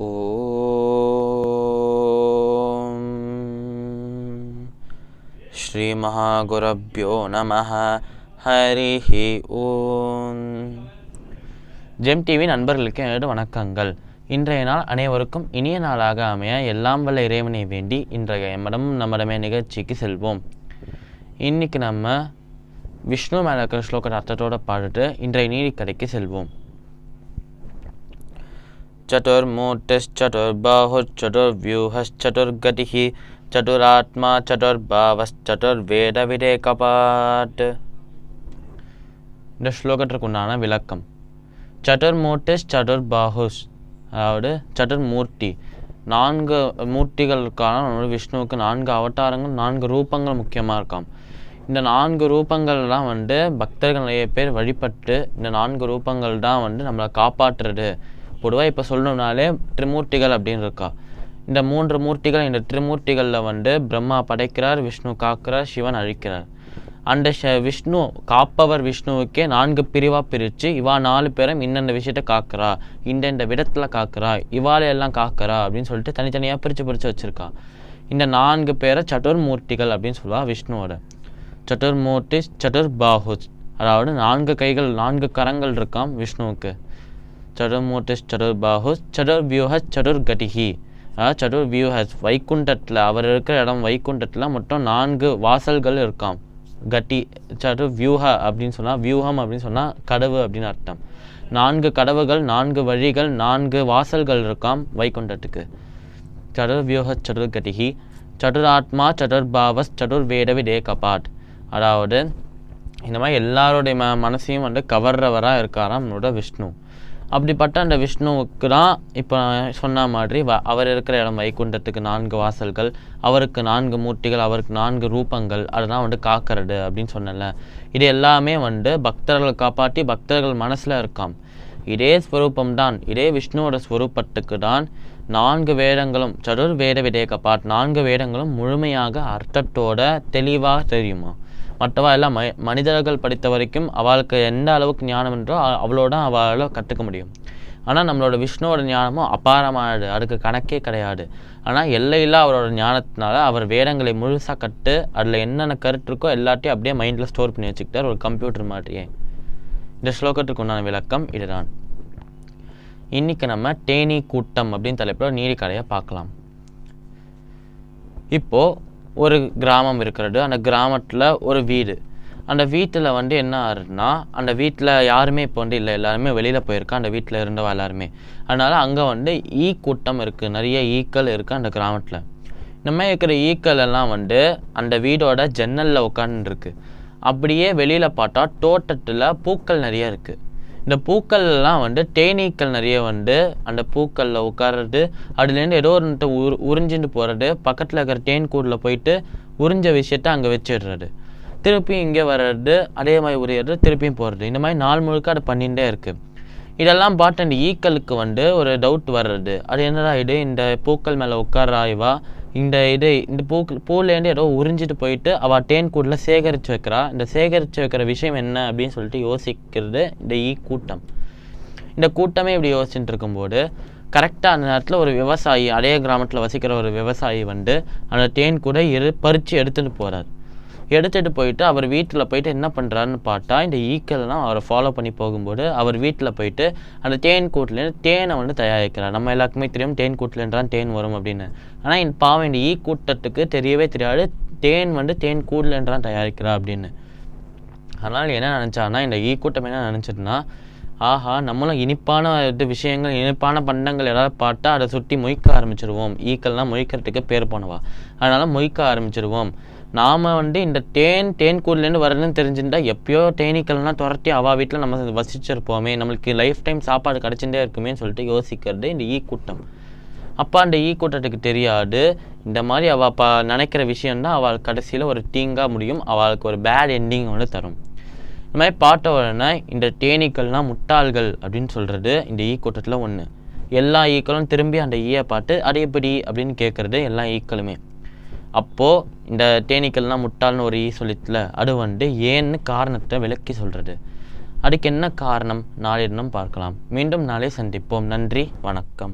ॐ श्रीमहागुरभ्यो नमः ஹரிஹ ஓம் GeM TV நண்பர்களுக்கு என்னோட வணக்கங்கள் இன்றைய நாள் அனைவருக்கும் இனிய நாளாக அமைய எல்லாம் வல்ல இறைவனை வேண்டி இன்றைய எம்மடம் நம்மடமே நிகழ்ச்சிக்கு செல்வோம் இன்னைக்கு நம்ம விஷ்ணு மேலே இருக்கிற ஸ்லோக அர்த்தத்தோட பாடிட்டு இன்றைய நீதிக்கடைக்கு செல்வோம் चतुर्मूर्तिश्चतुर्बाहुश्चतुर्व्यूहश्चतुर्गतिः चतुरात्मा चतुर्भावश्चतुर्वेदविदेकपाट् இந்த ஸ்லோகத்திற்கு உண்டான விளக்கம் சதுர்மூர்த்திஸ் சதுர்பாஹுஸ் அதாவது சதுர்மூர்த்தி நான்கு மூர்த்திகளுக்கான நம்மளோட விஷ்ணுவுக்கு நான்கு அவதாரங்கள் நான்கு ரூபங்கள் முக்கியமாக இருக்காம் இந்த நான்கு ரூபங்கள்லாம் வந்து பக்தர்கள் நிறைய பேர் வழிபட்டு இந்த நான்கு ரூபங்கள் தான் வந்து நம்மளை காப்பாற்றுறது பொதுவாக இப்போ சொல்லணும்னாலே திரிமூர்த்திகள் அப்படின்னு இருக்கா. இந்த மூன்று மூர்த்திகள் இந்த திரிமூர்த்திகளில் வந்து பிரம்மா படைக்கிறார் விஷ்ணு காக்கிறார் சிவன் அழிக்கிறார். அந்த ஷ- விஷ்ணு காப்பவர் விஷ்ணுவுக்கே நான்கு பிரிவாக பிரித்து இவா நாலு பேரும் இந்தந்த விஷயத்த காக்கிறா இந்த இந்த விதத்தில் காக்கிறா இவாளை எல்லாம் காக்கிறா அப்படின்னு சொல்லிட்டு தனித்தனியாக பிரித்து பிரித்து வச்சுருக்கா. இந்த நான்கு பேரை சதுர்மூர்த்திகள் அப்படின்னு சொல்லுவா விஷ்ணுவோட. சதுர்மூர்த்தி சதுர்பாஹுஸ் அதாவது நான்கு கைகள் நான்கு கரங்கள் இருக்காம் விஷ்ணுவுக்கு. சதுர்மூர்த்தி சதுர்பாஹுஸ் சதுர்வியூஹ சதுர்கதிஹி அதாவது சதுர்வியூஹஸ் வைகுண்டத்தில் அவர் இருக்கிற இடம் வைகுண்டத்தில் மொத்தம் நான்கு வாசல்கள் இருக்காம். கட்டி சதுர் வியூஹ அப்படின்னு சொன்னால் வியூகம் அப்படின்னு சொன்னால் கடவு அப்படின்னு அர்த்தம். நான்கு கடவுகள் நான்கு வழிகள் நான்கு வாசல்கள் இருக்காம் வைகுண்டத்துக்கு. சதுர் வியூஹ சதுராத்மா சதுர்பாவஸ் சதுர்வேத விதே கபாட் அதாவது இந்த மாதிரி எல்லாருடைய ம மனசையும் வந்து கவர்றவராக இருக்காராம் நம்மளோட விஷ்ணு. அப்படிப்பட்ட அந்த விஷ்ணுவுக்கு தான் இப்போ நான் சொன்ன மாதிரி வ அவர் இருக்கிற இடம் வைகுண்டத்துக்கு நான்கு வாசல்கள் அவருக்கு நான்கு மூர்த்திகள் அவருக்கு நான்கு ரூபங்கள் அதெல்லாம் வந்து காக்கிறது அப்படின்னு சொன்னேன்ல. இது எல்லாமே வந்து பக்தர்களை காப்பாற்றி பக்தர்கள் மனசில் இருக்காம். இதே ஸ்வரூபம் தான் இதே விஷ்ணுவோட ஸ்வரூபத்துக்கு தான் நான்கு வேதங்களும் சதுர் வேத விதேக பாட் நான்கு வேதங்களும் முழுமையாக அர்த்தத்தோட தெளிவாக தெரியுமா மற்றவா எல்லாம் ம மனிதர்கள் படித்த வரைக்கும் அவளுக்கு எந்த அளவுக்கு ஞானம் என்றோ அவளோட அவளால் கற்றுக்க முடியும். ஆனால் நம்மளோட விஷ்ணுவோட ஞானமும் அபாரமானது அதுக்கு கணக்கே கிடையாது. ஆனால் எல்லையில்லா அவரோட ஞானத்தினால அவர் வேடங்களை முழுசாக கட்டு அதில் என்னென்ன கருத்து இருக்கோ எல்லாத்தையும் அப்படியே மைண்டில் ஸ்டோர் பண்ணி வச்சுக்கிட்டார் ஒரு கம்ப்யூட்டர் மாதிரியே. இந்த ஸ்லோகத்துக்கு உண்டான விளக்கம் இதுதான். இன்னைக்கு நம்ம தேனி கூட்டம் அப்படின்னு தலைப்பில் நீதி கடையை பார்க்கலாம். இப்போது ஒரு கிராமம் இருக்கிறது. அந்த கிராமத்தில் ஒரு வீடு. அந்த வீட்டில் வந்து என்ன ஆறுனா அந்த வீட்டில் யாருமே இப்போ வந்து இல்லை. எல்லாருமே வெளியில் போயிருக்கா அந்த வீட்டில் இருந்தவா எல்லாருமே. அதனால் அங்கே வந்து ஈ கூட்டம் இருக்குது நிறைய ஈக்கள் இருக்குது அந்த கிராமத்தில். இந்த மாதிரி இருக்கிற ஈக்கள் எல்லாம் வந்து அந்த வீடோட ஜன்னலில் உட்காந்துருக்கு அப்படியே வெளியில் பார்த்தா தோட்டத்தில் பூக்கள் நிறைய இருக்குது இந்த பூக்கள் எல்லாம் வந்து தேனீக்கள் நிறைய வந்து அந்த பூக்களில் உட்கார்றது. அதுலேருந்து ஏதோ ஒன்று உரு உறிஞ்சிட்டு போகிறது பக்கத்தில் இருக்கிற தேன் கூடில் போயிட்டு உறிஞ்ச விஷயத்த அங்கே வச்சிடுறது. திருப்பியும் இங்கே வர்றது அதே மாதிரி உரியறது திருப்பியும் போகிறது இந்த மாதிரி நாள் முழுக்க அது பண்ணிகிட்டே இருக்குது இதெல்லாம் பார்த்து அந்த ஈக்களுக்கு வந்து ஒரு டவுட் வர்றது. அது என்னடா இது? இந்த பூக்கள் மேலே உட்கார்றா இவா? இந்த இது இந்த பூக்கள் பூலேருந்து ஏதோ உறிஞ்சிட்டு போயிட்டு அவள் தேன் கூட்டில் சேகரித்து வைக்கிறா. இந்த சேகரித்து வைக்கிற விஷயம் என்ன அப்படின்னு சொல்லிட்டு யோசிக்கிறது இந்த ஈ கூட்டம். இந்த கூட்டமே இப்படி யோசிச்சுட்டு இருக்கும்போது கரெக்டாக அந்த நேரத்தில் ஒரு விவசாயி அதே கிராமத்தில் வசிக்கிற ஒரு விவசாயி வந்து அந்த தேன் கூட இரு பறித்து எடுத்துகிட்டு போகிறார் எடுத்துகிட்டு போயிட்டு அவர் வீட்டில் போயிட்டு என்ன பண்ணுறாருன்னு பார்த்தா இந்த ஈக்கள்லாம் அவரை ஃபாலோ பண்ணி போகும்போது அவர் வீட்டில் போயிட்டு அந்த தேன் கூட்டிலேருந்து தேனை வந்து தயாரிக்கிறார். நம்ம எல்லாருக்குமே தெரியும் தேன் கூட்டிலேருந்து தேன் வரும் அப்படின்னு. ஆனால் இந்த பாவம் இந்த ஈ கூட்டத்துக்கு தெரியவே தெரியாது. தேன் வந்து தேன் கூட்டிலேருந்து தயாரிக்கிறா அப்படின்னு. அதனால் என்ன நினச்சான்னா இந்த ஈ கூட்டம் என்ன நினச்சிட்டுனா ஆஹா நம்மளும் இனிப்பான இது விஷயங்கள் இனிப்பான பண்டங்கள் ஏதாவது பார்த்தா அதை சுற்றி மொய்க்க ஆரம்பிச்சிருவோம். ஈக்கள்லாம் மொய்க்கிறதுக்கு பேர் போனவா. அதனால் மொய்க்க ஆரம்பிச்சிருவோம். நாம் வந்து இந்த தேன் தேன் கூடலேருந்து வரதுன்னு தெரிஞ்சுருந்தால் எப்பயோ தேனீக்கள்லாம் துரத்தி அவள் வீட்டில் நம்ம வசிச்சிருப்போமே. நம்மளுக்கு லைஃப் டைம் சாப்பாடு கிடச்சிட்டே இருக்குமேன்னு சொல்லிட்டு யோசிக்கிறது இந்த ஈ கூட்டம். அப்போ அந்த ஈ கூட்டத்துக்கு தெரியாது. இந்த மாதிரி அவள் ப நினைக்கிற விஷயந்தான் அவள் கடைசியில் ஒரு தீங்காக முடியும். அவளுக்கு ஒரு பேட் எண்டிங் வந்து தரும். இந்த மாதிரி பார்த்த உடனே இந்த தேனீக்கள்லாம் முட்டாள்கள் அப்படின்னு சொல்கிறது இந்த ஈ கூட்டத்தில் ஒன்று எல்லா ஈக்களும் திரும்பி அந்த ஈயை பார்த்து அது எப்படி அப்படின்னு கேட்குறது எல்லா ஈக்களுமே. அப்போது இந்த தேனீக்கள்லாம் முட்டாள்னு ஒரு ஈ சொல்லிச்சுல அது வந்து ஏன்னு காரணத்தை விளக்கி சொல்கிறது அதுக்கு என்ன காரணம்? நாளை தினம் பார்க்கலாம். மீண்டும் நாளை சந்திப்போம். நன்றி வணக்கம்.